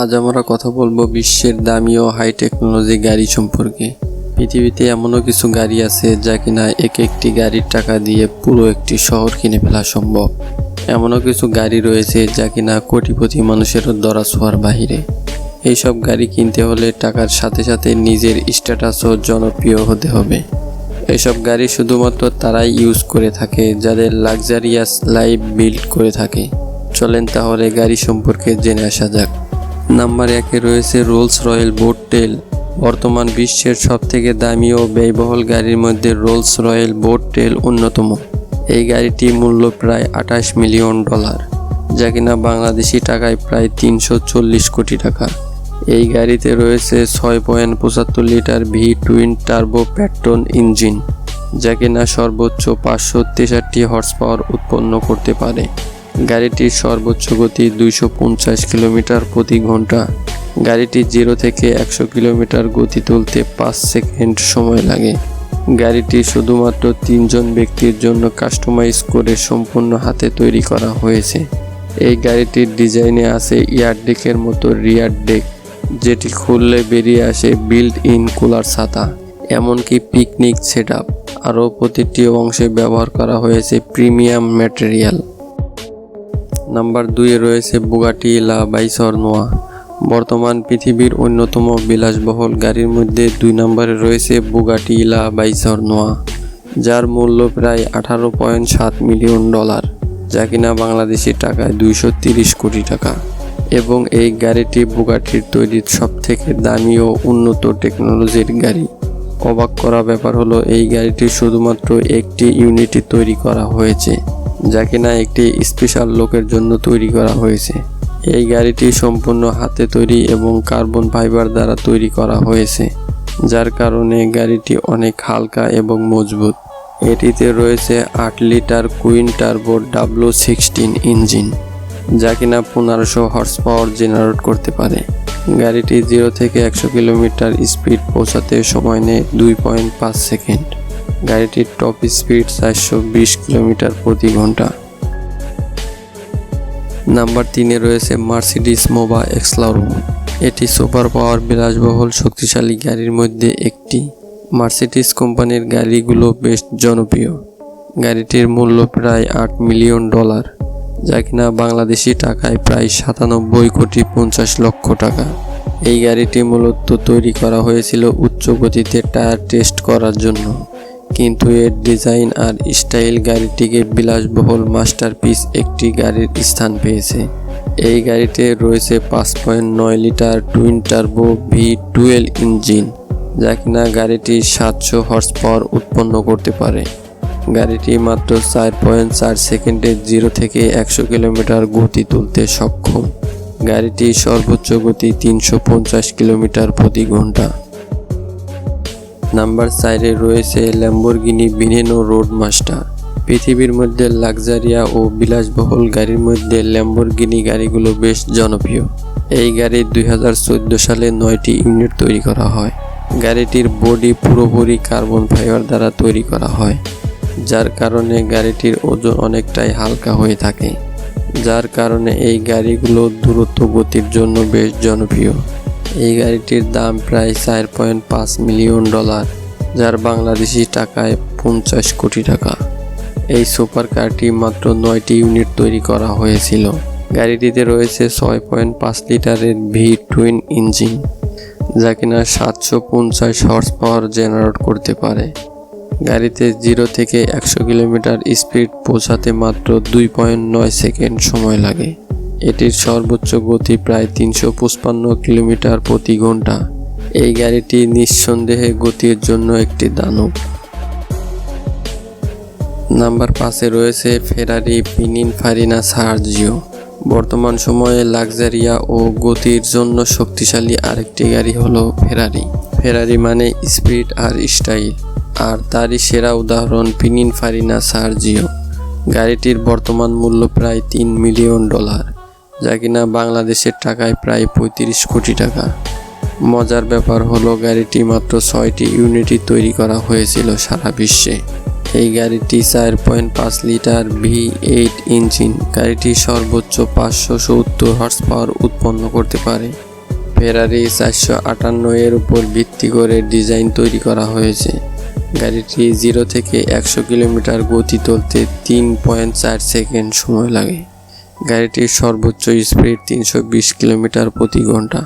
আজ আমরা কথা বলব বিশ্বের দামি ও হাই টেকনোলজি গাড়ি সম্পর্কে। পৃথিবীতে এমনও কিছু গাড়ি আছে যা কিনা এক একটি গাড়ির টাকা দিয়ে পুরো একটি শহর কিনে ফেলা সম্ভব। এমনও কিছু গাড়ি রয়েছে যা কিনা কোটিপতি মানুষেরও দরা ছোঁয়ার বাহিরে। এইসব গাড়ি কিনতে হলে টাকার সাথে সাথে নিজের স্ট্যাটাসও জনপ্রিয় হতে হবে। এসব গাড়ি শুধুমাত্র তারাই ইউজ করে থাকে, যাদের লাক্সারিয়াস লাইফ বিল্ড করে থাকে। চলেন তাহলে গাড়ি সম্পর্কে জেনে আসা যাক। নাম্বার একে রয়েছে রোলস রয়েল বোট টেল। বর্তমান বিশ্বের সবথেকে দামি ও ব্যয়বহুল গাড়ির মধ্যে রোলস রয়েল বোট টেল অন্যতম। এই গাড়িটি মূল্য প্রায় আঠাশ মিলিয়ন ডলার, যা কিনা বাংলাদেশি টাকায় প্রায় তিনশো চল্লিশ কোটি টাকা। এই গাড়িতে রয়েছে ছয় পয়েন্ট পঁচাত্তর litre V twin turbo patron engine, যা কিনা সর্বোচ্চ পাঁচশো তেষট্টি হর্স পাওয়ার উৎপন্ন করতে পারে। গাড়িটির সর্বোচ্চ গতি দুইশো পঞ্চাশ কিলোমিটার প্রতি ঘণ্টা। গাড়িটি জিরো থেকে একশো কিলোমিটার গতি তুলতে পাঁচ সেকেন্ড সময় লাগে। গাড়িটি শুধুমাত্র তিনজন ব্যক্তির জন্য কাস্টমাইজ করে সম্পূর্ণ হাতে তৈরি করা হয়েছে। এই গাড়িটির ডিজাইনে আছে ইয়ার ডেকের মতো রিয়ার ডেক, যেটি খুললে বেরিয়ে আসে বিল্ড ইন কুলার ছাতা, এমনকি পিকনিক সেট আপ আরও প্রতিটি অংশে ব্যবহার করা হয়েছে প্রিমিয়াম ম্যাটেরিয়াল। নাম্বার দুইয়ে রয়েছে বুগাটি লা বাইসর নোয়া বর্তমান পৃথিবীর অন্যতম বিলাসবহুল গাড়ির মধ্যে দুই নম্বরে রয়েছে বুগাটি লা বাইসর নোয়া যার মূল্য প্রায় আঠারো পয়েন্ট সাত মিলিয়ন ডলার, যা কিনা বাংলাদেশি টাকায় দুইশো তিরিশ কোটি টাকা। এবং এই গাড়িটি বুগাটির তৈরির সবথেকে দামি ও উন্নত টেকনোলজির গাড়ি। অবাক করা ব্যাপার হলো, এই গাড়িটি শুধুমাত্র একটি ইউনিটই তৈরি করা হয়েছে। যা কিনা একটি স্পেশাল লোকের জন্য তৈরি করা হয়েছে। এই গাড়িটি সম্পূর্ণ হাতে তৈরি এবং কার্বন ফাইবার দ্বারা তৈরি করা হয়েছে, যার কারণে গাড়িটি অনেক হালকা এবং মজবুত। এটিতে রয়েছে আট লিটার কুইন টার্বো ডাব্লু সিক্সটিন ইঞ্জিন, যা কিনা পনেরোশো হর্স পাওয়ার জেনারেট করতে পারে। গাড়িটি জিরো থেকে একশো কিলোমিটার স্পিড পৌঁছাতে সময় নেয় দুই পয়েন্ট পাঁচ সেকেন্ড। গাড়িটির টপ স্পিড চারশো বিশ কিলোমিটার প্রতি ঘণ্টা। নাম্বার তিনে রয়েছে মার্সিডিস মোবা এক্সলারো এটি সুপার পাওয়ার বিলাসবহুল, শক্তিশালী গাড়ির মধ্যে একটি। মার্সিডিস কোম্পানির গাড়িগুলো বেশ জনপ্রিয়। গাড়িটির মূল্য প্রায় আট মিলিয়ন ডলার, যা কিনা বাংলাদেশি টাকায় প্রায় সাতানব্বই কোটি পঞ্চাশ লক্ষ টাকা। এই গাড়িটি মূলত তৈরি করা হয়েছিল উচ্চ গতিতে টায়ার টেস্ট করার জন্য। কিন্তু এর ডিজাইন আর স্টাইল গাড়িটিকে বিলাসবহুল মাস্টারপিস একটি গাড়ির স্থান পেয়েছে। এই গাড়িতে রয়েছে পাঁচ পয়েন্ট নয় litre twin turbo V twelve engine, যা কিনা গাড়িটি সাতশো হর্স পাওয়ার উৎপন্ন করতে পারে। গাড়িটি মাত্র চার পয়েন্ট চার সেকেন্ডে জিরো থেকে একশো কিলোমিটার গতি তুলতে সক্ষম। গাড়িটি সর্বোচ্চ গতি তিনশো পঞ্চাশ কিলোমিটার প্রতি ঘণ্টা। নাম্বার চারে রয়েছে ল্যাম্বরগিনি বিনেনো রোড মাস্টার। পৃথিবীর মধ্যে লাক্সারিয়া ও বিলাসবহুল গাড়ির মধ্যে ল্যাম্বরগিনি গাড়িগুলো বেশ জনপ্রিয়। এই গাড়ি দুই হাজার চোদ্দ সালে নয়টি ইউনিট তৈরি করা হয়। গাড়িটির বডি পুরোপুরি কার্বন ফাইবার দ্বারা তৈরি করা হয়, যার কারণে গাড়িটির ওজন অনেকটাই হালকা হয়ে থাকে। যার কারণে এই গাড়িগুলো দূরত্ব গতির জন্য বেশ জনপ্রিয়। এই গাড়িটির দাম প্রায় চার পয়েন্ট পাঁচ মিলিয়ন ডলার, যার বাংলাদেশি টাকায় পঞ্চাশ কোটি টাকা। এই সুপার কারটি মাত্র নয়টি ইউনিট তৈরি করা হয়েছিল। গাড়িটিতে রয়েছে ছয় পয়েন্ট পাঁচ লিটারের ভি টুইন ইঞ্জিন, যা কিনা সাতশো পঞ্চাশ হর্স পাওয়ার জেনারেট করতে পারে। গাড়িতে জিরো থেকে একশো কিলোমিটার স্পিড পৌঁছাতে মাত্র দুই পয়েন্ট নয় সেকেন্ড সময় লাগে। এটির সর্বোচ্চ গতি প্রায় তিনশো পঁচপান্ন কিলোমিটার প্রতি ঘণ্টা। এই গাড়িটি নিঃসন্দেহে গতির জন্য একটি দানব। নাম্বার পাঁচে রয়েছে ফেরারি পিনিন ফারিনা সার্জিও বর্তমান সময়ে লাক্সারিয়া ও গতির জন্য শক্তিশালী আরেকটি গাড়ি হলো ফেরারি। ফেরারি মানে স্পিড আর স্টাইল, আর তারই সেরা উদাহরণ পিনিন ফারিনা সার্জিও গাড়িটির বর্তমান মূল্য প্রায় তিন মিলিয়ন ডলার। যা কিনা বাংলাদেশের টাকায় প্রায় পঁয়ত্রিশ কোটি টাকা। মজার ব্যাপার হলো গাড়িটি মাত্র ছয়টি ইউনিটই তৈরি করা হয়েছিল সারা বিশ্বে। এই গাড়িটি চার পয়েন্ট পাঁচ লিটার ভি এইট ইঞ্জিন। গাড়িটি সর্বোচ্চ পাঁচশো সত্তর হর্স পাওয়ার উৎপন্ন করতে পারে। ফেরারি চারশো আটান্ন এর উপর ভিত্তি করে ডিজাইন তৈরি করা হয়েছে। গাড়িটি জিরো থেকে একশো কিলোমিটার গতি তুলতে তিন পয়েন্ট চার সেকেন্ড সময় লাগে। গাড়িটির সর্বোচ্চ স্পিড তিনশো বিশ কিলোমিটার প্রতি ঘণ্টা।